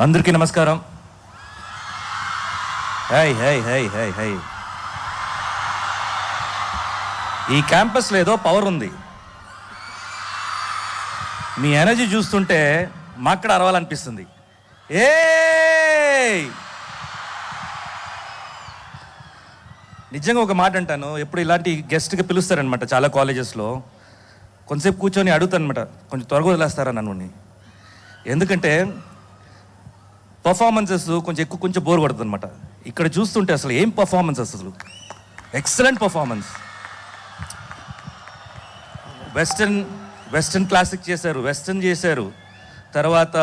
అందరికీ నమస్కారం. Hi hi hi hi hi. ఈ క్యాంపస్లో ఏదో పవర్ ఉంది. మీ ఎనర్జీ చూస్తుంటే మాక్కడ అరవాలనిపిస్తుంది. ఏ నిజంగా ఒక మాట అంటాను ఎప్పుడు ఇలాంటి గెస్ట్కి పిలుస్తారనమాట చాలా కాలేజెస్లో. కొంతసేపు కూర్చొని అడుగుతానమాట కొంచెం త్వరగా వదిలేస్తారా నన్ను ఎందుకంటే పర్ఫార్మెన్సెస్ కొంచెం ఎక్కువ కొంచెం బోర్ కొడుతుంది అనమాట ఇక్కడ చూస్తుంటే అసలు ఏం పర్ఫార్మెన్స్ అసలు? Excellent performance western western classic చేశారు వెస్టర్న్ చేశారు. తర్వాత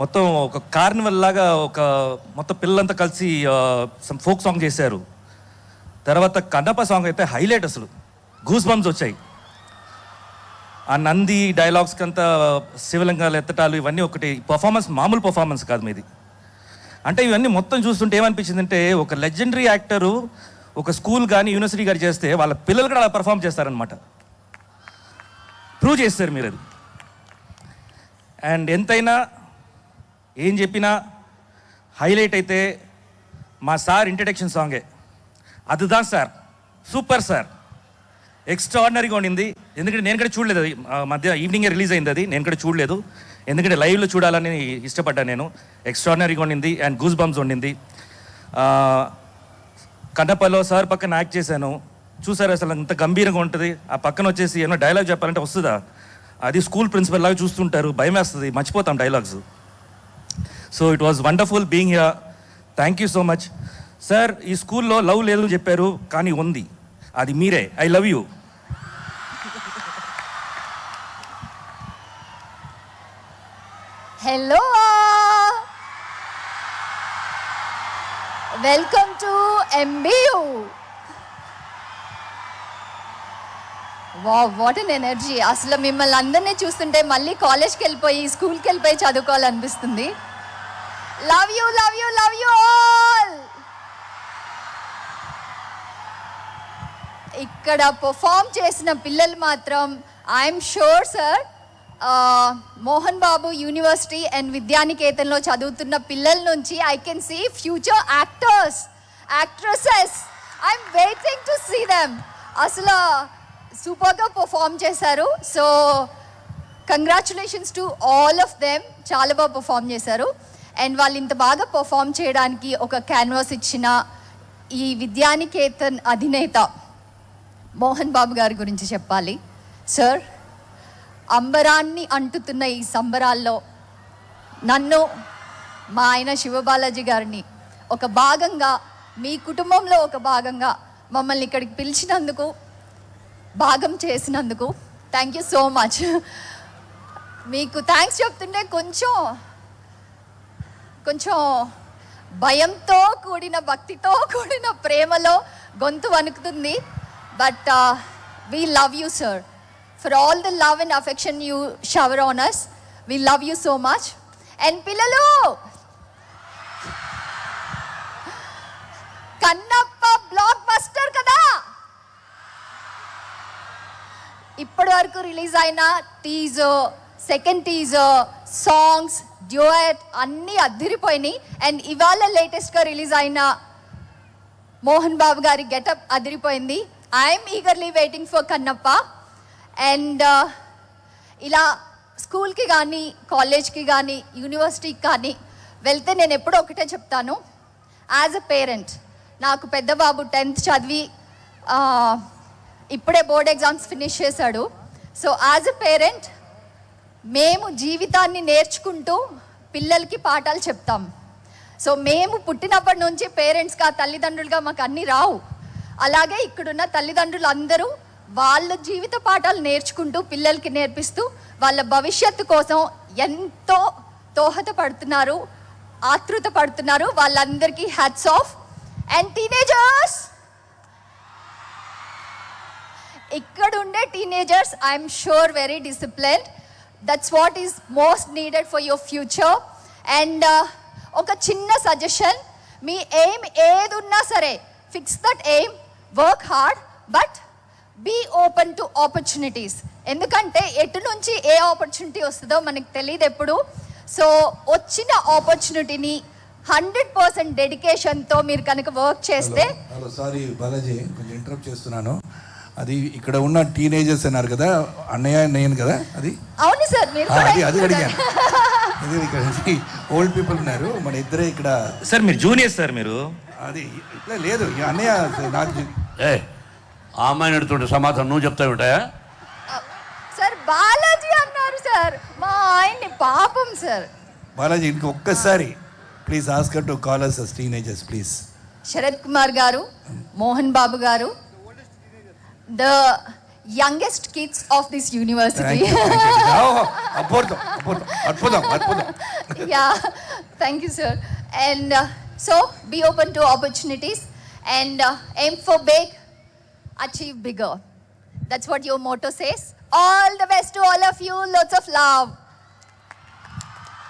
మొత్తం ఒక కార్నివల్ లాగా ఒక మొత్తం పిల్లలంతా కలిసి ఫోక్ సాంగ్ చేశారు. తర్వాత కన్నప్ప సాంగ్ అయితే హైలైట్ అసలు. గూస్ బంప్స్ వచ్చాయి. ఆ నంది డైలాగ్స్కి అంతా శివలింగాలు ఎత్తటాలు ఇవన్నీ ఒకటి పర్ఫార్మెన్స్ మామూలు పర్ఫార్మెన్స్ కాదు మీది. అంటే ఇవన్నీ మొత్తం చూస్తుంటే ఏమనిపించింది అంటే ఒక లెజెండరీ యాక్టరు ఒక స్కూల్ కానీ యూనివర్సిటీ కానీ చేస్తే వాళ్ళ పిల్లలు కూడా అలా పర్ఫామ్ చేస్తారనమాట ప్రూవ్ చేస్తారు మీరు అది. అండ్ ఎంతైనా ఏం చెప్పినా హైలైట్ అయితే మా సార్ ఇంట్రడక్షన్ సాంగే అదిదా సార్. Super sir. ఎక్స్ట్రాడినరీగా ఉండింది. ఎందుకంటే నేను కూడా చూడలేదు. అది మధ్య ఈవినింగ్ రిలీజ్ అయింది అది. నేను కూడా చూడలేదు. ఎందుకంటే లైవ్లో చూడాలని ఇష్టపడ్డాను నేను. ఎక్స్ట్రాడినరీగా ఉండింది అండ్ గూస్ బంప్స్ ఉండింది కన్నపల్లో సార్ పక్కన యాక్ట్ చేశాను. చూసారు అసలు అంత గంభీరంగా ఉంటుంది. ఆ పక్కన వచ్చేసి ఏమో డైలాగ్ చెప్పాలంటే వస్తుందా? అది స్కూల్ ప్రిన్సిపల్ లాగా చూస్తుంటారు. భయం వేస్తుంది. మర్చిపోతాం dialogues so it was wonderful being here thank you so much sir ఈ స్కూల్లో లవ్ లేదు అని చెప్పారు. కానీ ఉంది. అది మీరే. I love you welcome to MBU వా వాట్ అన్ ఎనర్జీ అసలు మిమ్మల్ని అందరినీ చూస్తుంటే మళ్ళీ కాలేజ్కి వెళ్ళిపోయి స్కూల్కి వెళ్ళిపోయి చదువుకోవాలనిపిస్తుంది. Love you love you love you all ఇక్కడ పర్ఫామ్ చేసిన పిల్లలు మాత్రం I'm sure sir Mohan Babu university and విద్యానికేతన్లో చదువుతున్న పిల్లల నుంచి I can see future actors actresses I'm waiting to see them అసలు సూపర్గా పర్ఫామ్ చేశారు. So congratulations to all of them చాలా బాగా పర్ఫామ్ చేశారు. అండ్ వాళ్ళు ఇంత బాగా పర్ఫామ్ చేయడానికి ఒక క్యాన్వాస్ ఇచ్చిన ఈ విద్యానికేతన్ అధినేత మోహన్ బాబు గారి గురించి చెప్పాలి. సార్ అంబరాన్ని అంటుతున్న ఈ సంబరాల్లో నన్ను మా ఆయన శివబాలాజీ గారిని ఒక భాగంగా మీ కుటుంబంలో ఒక భాగంగా మమ్మల్ని ఇక్కడికి పిలిచినందుకు భాగం చేసినందుకు థ్యాంక్ యూ సో మచ్ మీకు థ్యాంక్స్ చెప్తుంటే కొంచెం కొంచెం భయంతో కూడిన భక్తితో కూడిన ప్రేమలో గొంతు వణుకుతుంది. But we love you sir for all the love and affection you shower on us we love you so much and పిల్లలు కన్నప్ప బ్లాక్ బస్టర్ కదా ఇప్పటి వరకు రిలీజ్ అయిన టీజో సెకండ్ టీజో సాంగ్స్ డ్యూయట్ అన్నీ అదిరిపోయినాయి. అండ్ ఇవాళ లేటెస్ట్గా రిలీజ్ అయిన మోహన్ బాబు గారి గెటప్ అదిరిపోయింది. I'm eagerly waiting for Kannappa and uh, ఇలా స్కూల్కి కానీ కాలేజ్కి కానీ యూనివర్సిటీకి కానీ వెళ్తే నేను ఎప్పుడూ ఒకటే చెప్తాను. యాజ్ అ పేరెంట్ నాకు పెద్ద బాబు టెన్త్ చదివి ఇప్పుడే బోర్డ్ ఎగ్జామ్స్ ఫినిష్ చేశాడు. సో యాజ్ అ పేరెంట్ మేము జీవితాన్ని నేర్చుకుంటూ పిల్లలకి పాఠాలు చెప్తాం. సో మేము పుట్టినప్పటి నుంచి పేరెంట్స్గా తల్లిదండ్రులుగా మాకు అన్నీ రావు. అలాగే ఇక్కడున్న తల్లిదండ్రులు అందరూ వాళ్ళ జీవిత పాఠాలు నేర్చుకుంటూ పిల్లలకి నేర్పిస్తూ వాళ్ళ భవిష్యత్తు కోసం ఎంతో దోహద పడుతున్నారు ఆతృత పడుతున్నారు. వాళ్ళందరికీ హ్యాట్స్ ఆఫ్ అండ్ టీనేజర్స్ ఇక్కడ ఉండే teenagers I'm sure very disciplined that's what is most needed for your future and ఒక చిన్న సజెషన్ మీ ఎయిమ్ ఏది ఉన్నా సరే fix that aim work hard but be open to opportunities ఎందుకంటే ఎటు నుంచి ఏ ఆపర్చునిటీ వస్తుందో మనకు తెలియదు ఎప్పుడు. సో వచ్చిన ఆపర్చునిటీని హండ్రెడ్ పర్సెంట్ డెడికేషన్తో మీరు కనుక వర్క్ చేస్తే హలో సారీ బాలాజీ కొంచెం ఇంటరప్ట్ చేస్తున్నాను. అది ఇక్కడ ఉన్న టీనేజర్స్ అన్నారు కదా అన్నయ్య నేను కదా అది? అవును సార్ మీరు ఆ, కూడా అది అది అడిగాను. ఇక్కడ ఓల్డ్ పీపుల్ ఉన్నారు మన ఇద్దరే ఇక్కడ సార్ మీరు జూనియర్ సార్ మీరు. అది ఇట్లా లేదు ఈ అన్నయ్య నాకు ఏ ఆ అమ్మాయిని అడుగుతుంటే సమాధానం నువ్వు చెప్తావు ఉంటాయా సార్ బాలాజీ అన్నారు సార్. మా ఆయన్ని పాపం సార్. బాలాజీ ఇంక ఒక్కసారి please Oscar to call us us teenagers please Sarath Kumar గారు మోహన్ బాబు గారు the youngest kids of this university అద్భుతం అద్భుతం అద్భుతం you sir. And uh, so be open to opportunities and uh, aim for big achieve bigger. That's what your motto says. All the best to all of you. Lots of love